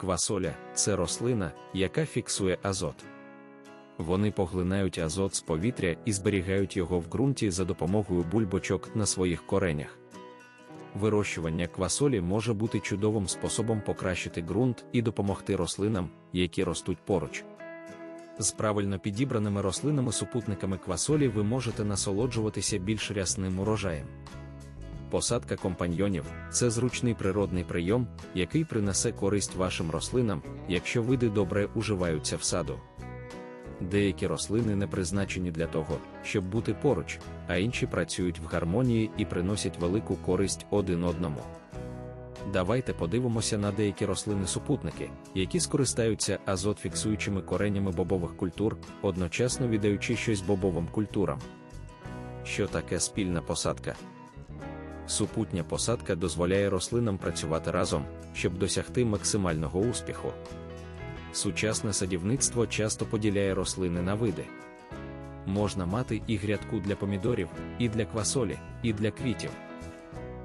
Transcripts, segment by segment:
Квасоля це рослина, яка фіксує азот. Вони поглинають азот з повітря і зберігають його в ґрунті за допомогою бульбочок на своїх коренях. Вирощування квасолі може бути чудовим способом покращити ґрунт і допомогти рослинам, які ростуть поруч. З правильно підібраними рослинами-супутниками квасолі ви можете насолоджуватися більш рясним урожаєм. Посадка компаньйонів це зручний природний прийом, який принесе користь вашим рослинам, якщо види добре уживаються в саду. Деякі рослини не призначені для того, щоб бути поруч, а інші працюють в гармонії і приносять велику користь один одному. Давайте подивимося на деякі рослини-супутники, які скористаються азот-фіксуючими коренями бобових культур, одночасно віддаючи щось бобовим культурам. Що таке спільна посадка? Супутня посадка дозволяє рослинам працювати разом, щоб досягти максимального успіху. Сучасне садівництво часто поділяє рослини на види. Можна мати і грядку для помідорів, і для квасолі, і для квітів.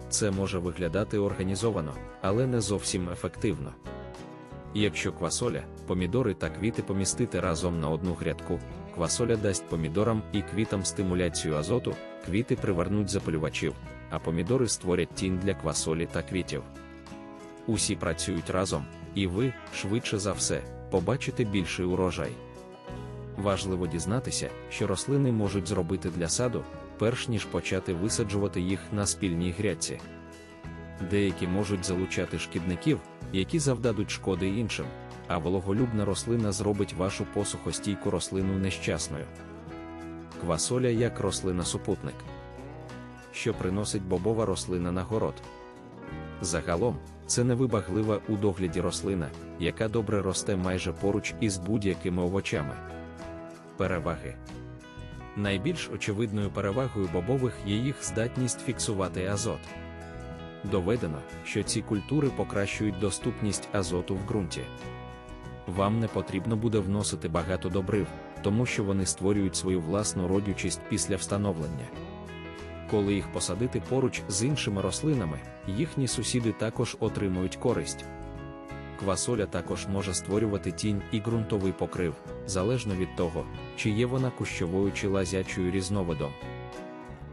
Це може виглядати організовано, але не зовсім ефективно. Якщо квасоля, помідори та квіти помістити разом на одну грядку, квасоля дасть помідорам і квітам стимуляцію азоту, квіти привернуть запалювачів, а помідори створять тінь для квасолі та квітів. Усі працюють разом, і ви, швидше за все, побачите більший урожай. Важливо дізнатися, що рослини можуть зробити для саду, перш ніж почати висаджувати їх на спільній грядці. Деякі можуть залучати шкідників, які завдадуть шкоди іншим, а вологолюбна рослина зробить вашу посухостійку рослину нещасною. Квасоля як рослина-супутник. Що приносить бобова рослина на город? Загалом, це невибаглива у догляді рослина, яка добре росте майже поруч із будь-якими овочами. Переваги найбільш очевидною перевагою бобових є їх здатність фіксувати азот. Доведено, що ці культури покращують доступність азоту в ґрунті. Вам не потрібно буде вносити багато добрив, тому що вони створюють свою власну родючість після встановлення. Коли їх посадити поруч з іншими рослинами, їхні сусіди також отримують користь. Квасоля також може створювати тінь і ґрунтовий покрив, залежно від того, чи є вона кущовою чи лазячою різновидом.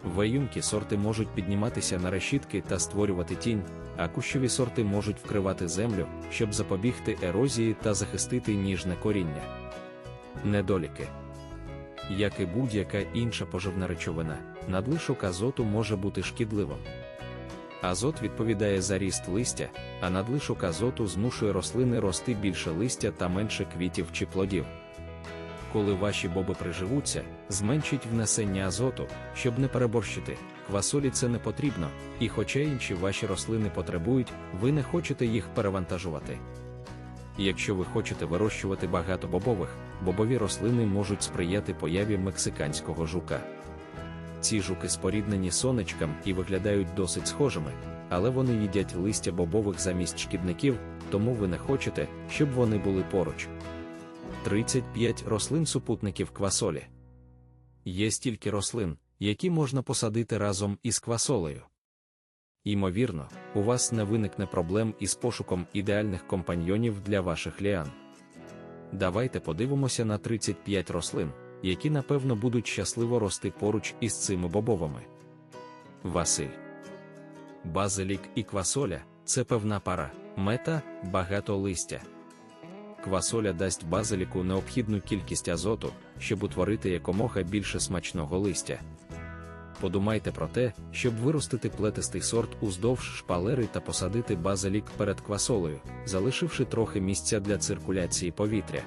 Веюнкі сорти можуть підніматися на решітки та створювати тінь, а кущові сорти можуть вкривати землю, щоб запобігти ерозії та захистити ніжне коріння. Недоліки як і будь-яка інша поживна речовина, надлишок азоту може бути шкідливим. Азот відповідає за ріст листя, а надлишок азоту змушує рослини рости більше листя та менше квітів чи плодів. Коли ваші боби приживуться, зменшіть внесення азоту, щоб не переборщити, квасолі це не потрібно, і хоча інші ваші рослини потребують, ви не хочете їх перевантажувати. Якщо ви хочете вирощувати багато бобових, бобові рослини можуть сприяти появі мексиканського жука. Ці жуки споріднені сонечкам і виглядають досить схожими, але вони їдять листя бобових замість шкідників, тому ви не хочете, щоб вони були поруч. 35 рослин супутників квасолі. Є стільки рослин, які можна посадити разом із квасолею. Ймовірно, у вас не виникне проблем із пошуком ідеальних компаньйонів для ваших ліан. Давайте подивимося на 35 рослин, які напевно будуть щасливо рости поруч із цими бобовими. Василь. Базилік і квасоля це певна пара, мета багато листя. Квасоля дасть базиліку необхідну кількість азоту, щоб утворити якомога більше смачного листя. Подумайте про те, щоб виростити плетистий сорт уздовж шпалери та посадити базилік перед квасолею, залишивши трохи місця для циркуляції повітря.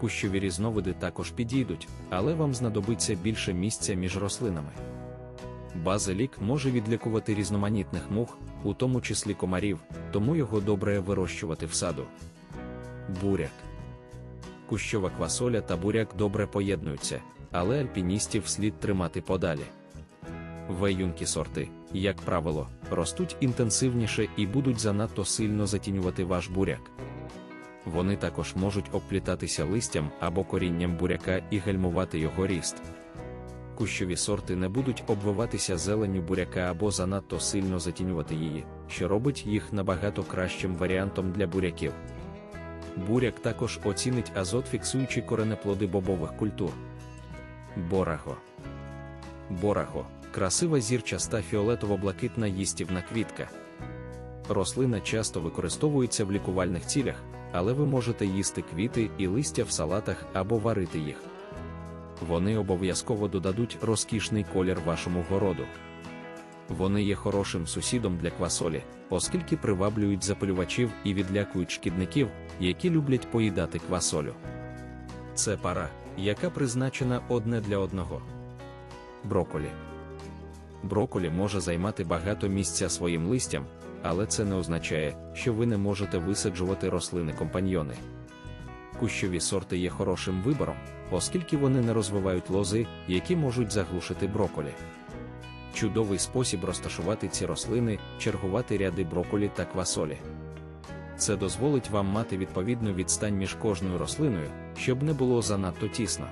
Кущові різновиди також підійдуть, але вам знадобиться більше місця між рослинами. Базилік може відлікувати різноманітних мух, у тому числі комарів, тому його добре вирощувати в саду. Буряк. Кущова квасоля та буряк добре поєднуються, але альпіністів слід тримати подалі. Веюнкі сорти, як правило, ростуть інтенсивніше і будуть занадто сильно затінювати ваш буряк. Вони також можуть обплітатися листям або корінням буряка і гальмувати його ріст. Кущові сорти не будуть обвиватися зеленню буряка або занадто сильно затінювати її, що робить їх набагато кращим варіантом для буряків. Буряк також оцінить азот, фіксуючи коренеплоди бобових культур. Бораго. Бораго красива зірчаста фіолетово-блакитна їстівна квітка. Рослина часто використовується в лікувальних цілях, але ви можете їсти квіти і листя в салатах або варити їх. Вони обов'язково додадуть розкішний колір вашому городу. Вони є хорошим сусідом для квасолі, оскільки приваблюють запалювачів і відлякують шкідників, які люблять поїдати квасолю. Це пара, яка призначена одне для одного. Броколі. Броколі може займати багато місця своїм листям, але це не означає, що ви не можете висаджувати рослини компаньйони. Кущові сорти є хорошим вибором, оскільки вони не розвивають лози, які можуть заглушити броколі. Чудовий спосіб розташувати ці рослини, чергувати ряди броколі та квасолі. Це дозволить вам мати відповідну відстань між кожною рослиною, щоб не було занадто тісно.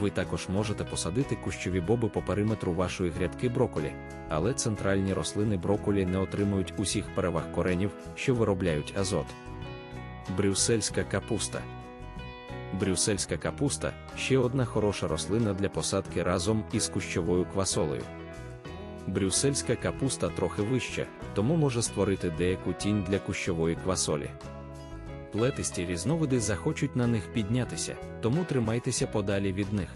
Ви також можете посадити кущові боби по периметру вашої грядки броколі, але центральні рослини броколі не отримують усіх переваг коренів, що виробляють азот. Брюссельська капуста. Брюссельська капуста ще одна хороша рослина для посадки разом із кущовою квасолею. Брюссельська капуста трохи вища, тому може створити деяку тінь для кущової квасолі. Плетисті різновиди захочуть на них піднятися, тому тримайтеся подалі від них.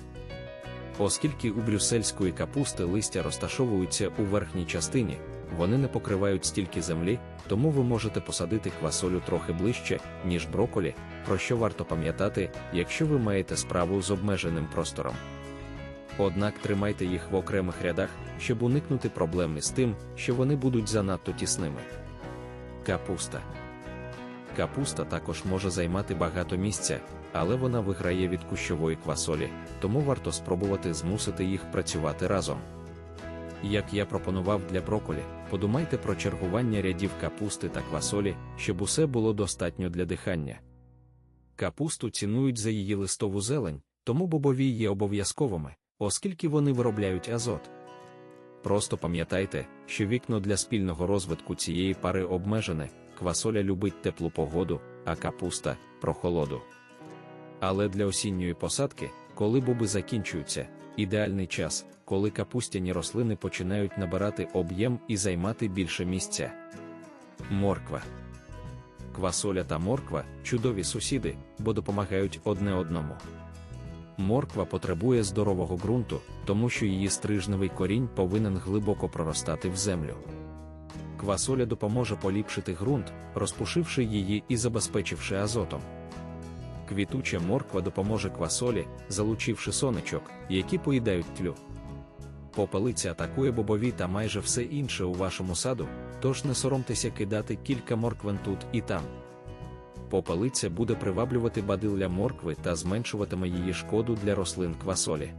Оскільки у брюссельської капусти листя розташовуються у верхній частині, вони не покривають стільки землі, тому ви можете посадити квасолю трохи ближче, ніж броколі, про що варто пам'ятати, якщо ви маєте справу з обмеженим простором. Однак тримайте їх в окремих рядах, щоб уникнути проблем із тим, що вони будуть занадто тісними. Капуста. Капуста також може займати багато місця, але вона виграє від кущової квасолі, тому варто спробувати змусити їх працювати разом. Як я пропонував для броколі, подумайте про чергування рядів капусти та квасолі, щоб усе було достатньо для дихання. Капусту цінують за її листову зелень, тому бобові є обов'язковими, оскільки вони виробляють азот. Просто пам'ятайте, що вікно для спільного розвитку цієї пари обмежене, квасоля любить теплу погоду, а капуста прохолоду. Але для осінньої посадки, коли боби закінчуються, ідеальний час, коли капустяні рослини починають набирати об'єм і займати більше місця. Морква. Квасоля та морква чудові сусіди, бо допомагають одне одному. Морква потребує здорового ґрунту, тому що її стрижневий корінь повинен глибоко проростати в землю. Квасоля допоможе поліпшити ґрунт, розпушивши її і забезпечивши азотом. Квітуча морква допоможе квасолі, залучивши сонечок, які поїдають тлю. Попелиця атакує бобові та майже все інше у вашому саду, тож не соромтеся кидати кілька морквин тут і там. Попелиця буде приваблювати бадилля моркви та зменшуватиме її шкоду для рослин квасолі.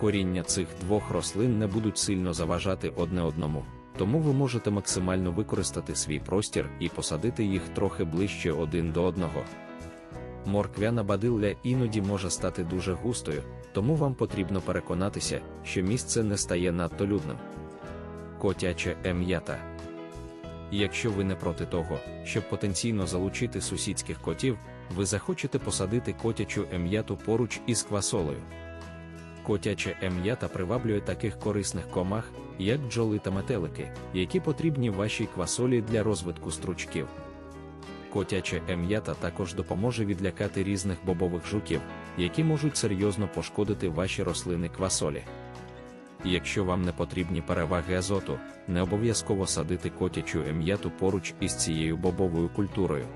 Коріння цих двох рослин не будуть сильно заважати одне одному, тому ви можете максимально використати свій простір і посадити їх трохи ближче один до одного. Морквяна бадилля іноді може стати дуже густою, тому вам потрібно переконатися, що місце не стає надто людним. Котяча ем'ята. Якщо ви не проти того, щоб потенційно залучити сусідських котів, ви захочете посадити котячу ем'яту поруч із квасолою. Котяча ем'ята приваблює таких корисних комах, як бджоли та метелики, які потрібні вашій квасолі для розвитку стручків. Котяча ем'ята також допоможе відлякати різних бобових жуків, які можуть серйозно пошкодити ваші рослини квасолі. Якщо вам не потрібні переваги азоту, не обов'язково садити котячу ем'яту поруч із цією бобовою культурою.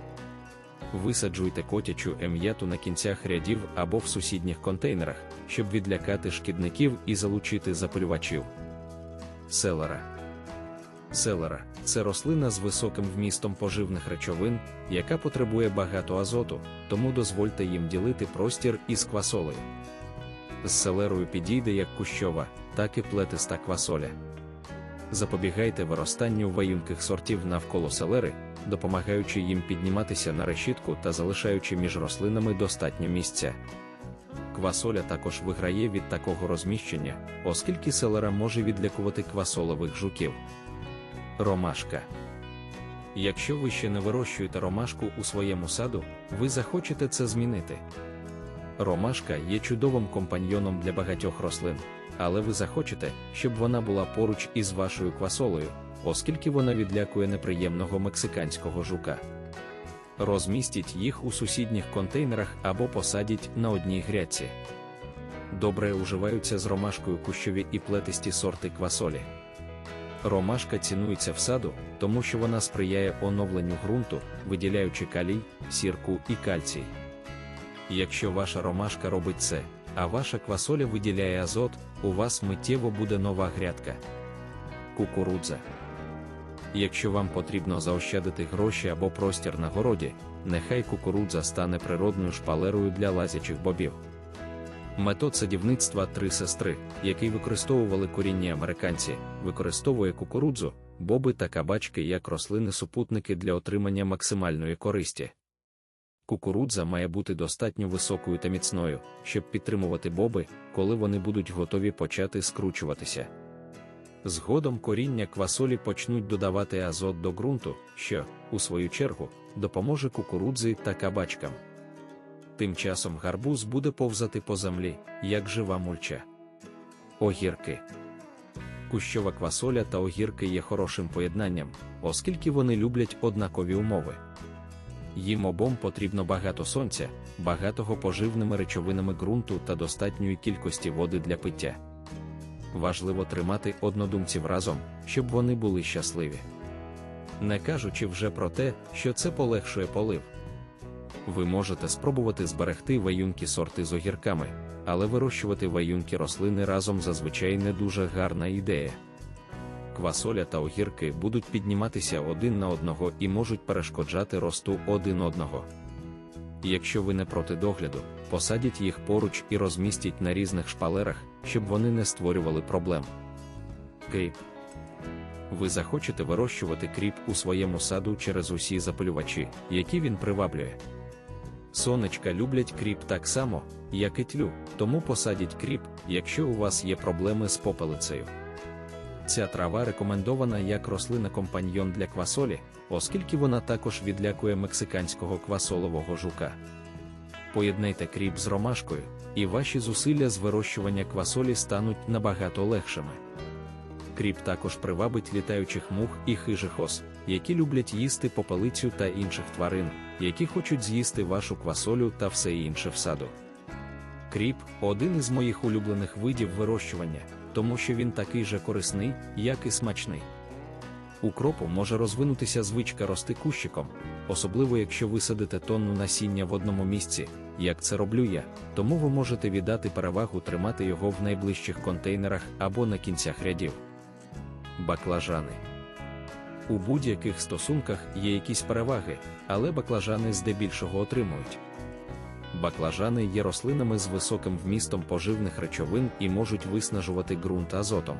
Висаджуйте котячу ем'яту на кінцях рядів або в сусідніх контейнерах, щоб відлякати шкідників і залучити запалювачів. Селера. Селера це рослина з високим вмістом поживних речовин, яка потребує багато азоту, тому дозвольте їм ділити простір із квасолею. З селерою підійде як кущова, так і плетиста квасоля. Запобігайте виростанню ваюнких сортів навколо селери, допомагаючи їм підніматися на решітку та залишаючи між рослинами достатньо місця. Квасоля також виграє від такого розміщення, оскільки селера може відлякувати квасолових жуків. Ромашка. Якщо ви ще не вирощуєте ромашку у своєму саду, ви захочете це змінити. Ромашка є чудовим компаньйоном для багатьох рослин, але ви захочете, щоб вона була поруч із вашою квасолою, оскільки вона відлякує неприємного мексиканського жука. Розмістіть їх у сусідніх контейнерах або посадіть на одній грядці. Добре уживаються з ромашкою кущові і плетисті сорти квасолі. Ромашка цінується в саду, тому що вона сприяє оновленню ґрунту, виділяючи калій, сірку і кальцій. Якщо ваша ромашка робить це, а ваша квасоля виділяє азот, у вас миттєво буде нова грядка. Кукурудза. Якщо вам потрібно заощадити гроші або простір на городі, нехай кукурудза стане природною шпалерою для лазячих бобів. Метод садівництва три сестри, який використовували корінні американці, використовує кукурудзу, боби та кабачки як рослини-супутники для отримання максимальної користі. Кукурудза має бути достатньо високою та міцною, щоб підтримувати боби, коли вони будуть готові почати скручуватися. Згодом коріння квасолі почнуть додавати азот до ґрунту, що, у свою чергу, допоможе кукурудзі та кабачкам. Тим часом гарбуз буде повзати по землі, як жива мульча. Огірки. Кущова квасоля та огірки є хорошим поєднанням, оскільки вони люблять однакові умови. Їм обом потрібно багато сонця, багатого поживними речовинами ґрунту та достатньої кількості води для пиття. Важливо тримати однодумців разом, щоб вони були щасливі. Не кажучи вже про те, що це полегшує полив. Ви можете спробувати зберегти ваюнки сорти з огірками, але вирощувати ваюнки рослини разом зазвичай не дуже гарна ідея. Квасоля та огірки будуть підніматися один на одного і можуть перешкоджати росту один одного. Якщо ви не проти догляду, посадіть їх поруч і розмістіть на різних шпалерах, щоб вони не створювали проблем. Кріп. Ви захочете вирощувати кріп у своєму саду через усі запалювачі, які він приваблює. Сонечка люблять кріп так само, як і тлю, тому посадіть кріп, якщо у вас є проблеми з попелицею. Ця трава рекомендована як рослина-компаньйон для квасолі, оскільки вона також відлякує мексиканського квасолового жука. Поєднайте кріп з ромашкою, і ваші зусилля з вирощування квасолі стануть набагато легшими. Кріп також привабить літаючих мух і хижих ос, які люблять їсти попелицю та інших тварин, які хочуть з'їсти вашу квасолю та все інше в саду. Кріп один із моїх улюблених видів вирощування, тому що він такий же корисний, як і смачний. У кропу може розвинутися звичка рости кущиком, особливо якщо ви садите тонну насіння в одному місці, як це роблю я, тому ви можете віддати перевагу тримати його в найближчих контейнерах або на кінцях рядів. Баклажани. У будь-яких стосунках є якісь переваги, але баклажани здебільшого отримують. Баклажани є рослинами з високим вмістом поживних речовин і можуть виснажувати ґрунт азотом.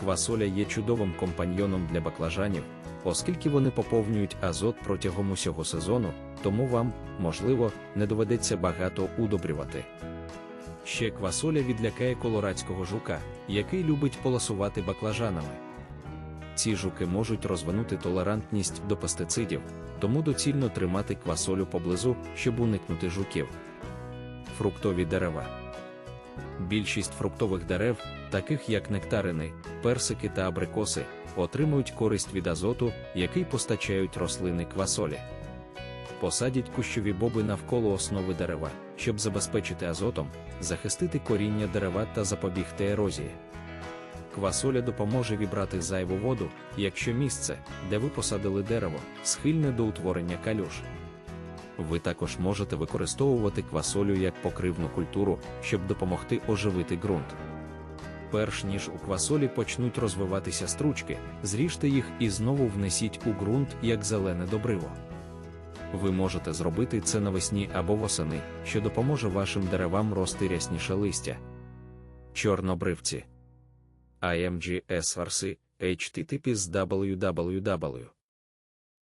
Квасоля є чудовим компаньйоном для баклажанів, оскільки вони поповнюють азот протягом усього сезону, тому вам, можливо, не доведеться багато удобрювати. Ще квасоля відлякає колорадського жука, який любить полосувати баклажанами. Ці жуки можуть розвинути толерантність до пестицидів, тому доцільно тримати квасолю поблизу, щоб уникнути жуків. Фруктові дерева. Більшість фруктових дерев, таких як нектарини, персики та абрикоси, отримують користь від азоту, який постачають рослини квасолі. Посадять кущові боби навколо основи дерева, щоб забезпечити азотом, захистити коріння дерева та запобігти ерозії. Квасоля допоможе вібрати зайву воду, якщо місце, де ви посадили дерево, схильне до утворення калюж. Ви також можете використовувати квасолю як покривну культуру, щоб допомогти оживити ґрунт. Перш ніж у квасолі почнуть розвиватися стручки, зріжте їх і знову внесіть у ґрунт як зелене добриво. Ви можете зробити це навесні або восени, що допоможе вашим деревам рости рясніше листя. Чорнобривці IMG SRC HTTP www